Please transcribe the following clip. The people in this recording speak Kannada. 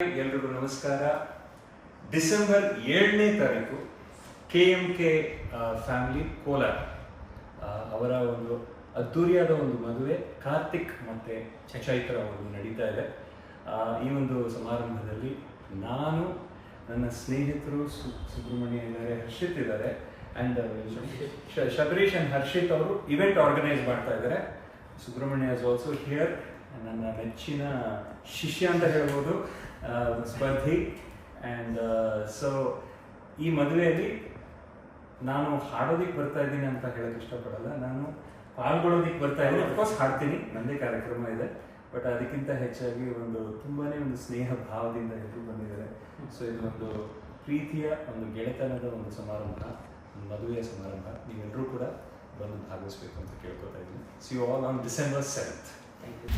ಎಲ್ರಿಗೂ ನಮಸ್ಕಾರ. ಡಿಸೆಂಬರ್ ಏಳನೇ ತಾರೀಕು K M K family Kolar. ಅವರ ಒಂದು ಅದ್ದೂರಿಯಾದ ಒಂದು ಮದುವೆ, ಕಾರ್ತಿಕ್ ಮತ್ತೆ ಚೈತ್ರ ಒಂದು ನಡೀತಾ ಇದೆ. ಈ ಒಂದು ಸಮಾರಂಭದಲ್ಲಿ ನಾನು, ನನ್ನ ಸ್ನೇಹಿತರು ಸು, ಸುಬ್ರಹ್ಮಣ್ಯ ಇದ್ದಾರೆ, ಹರ್ಷಿತ್ ಇದ್ದಾರೆ ಆ್ಯಂಡ್ ಶಬರೀಶ್ ಆ್ಯಂಡ್ ಹರ್ಷಿತ್ ಅವರು ಇವೆಂಟ್ ಆರ್ಗನೈಸ್ ಮಾಡ್ತಾ ಇದ್ದಾರೆ. ಸುಬ್ರಹ್ಮಣ್ಯ ಇಸ್ ಆಲ್ಸೋ ಹಿಯರ್ ನನ್ನ ನೆಚ್ಚಿನ ಶಿಷ್ಯ ಅಂತ ಹೇಳ್ಬೋದು ಸ್ಪರ್ಧಿ. ಆ್ಯಂಡ್ ಸೊ ಈ ಮದುವೆಯಲ್ಲಿ ನಾನು ಹಾಡೋದಿಕ್ಕೆ ಬರ್ತಾ ಇದ್ದೀನಿ ಅಂತ ಹೇಳಕ್ ಇಷ್ಟಪಡಲ್ಲ. ನಾನು ಪಾಲ್ಗೊಳ್ಳೋದಿಕ್ಕೆ ಬರ್ತಾ ಇದ್ದೀನಿ. ಅಫ್ಕೋರ್ಸ್ ಹಾಡ್ತೀನಿ. ನಂದೇ ಕಾರ್ಯಕ್ರಮ ಇದೆ. ಬಟ್ ಅದಕ್ಕಿಂತ ಹೆಚ್ಚಾಗಿ ಒಂದು ತುಂಬಾನೇ ಒಂದು ಸ್ನೇಹ ಭಾವದಿಂದ ಎಲ್ಲರೂ ಬಂದಿದ್ದಾರೆ. ಸೊ ಇದೊಂದು ಪ್ರೀತಿಯ ಒಂದು ಗೆಳೆತನದ ಒಂದು ಸಮಾರಂಭ, ಮದುವೆಯ ಸಮಾರಂಭ. ನೀವೆಲ್ಲರೂ ಕೂಡ ಬಂದು ಭಾಗವಹಿಸಬೇಕು ಅಂತ ಕೇಳ್ಕೊತಾ ಇದ್ದೀನಿ. See you all on December seventh thank you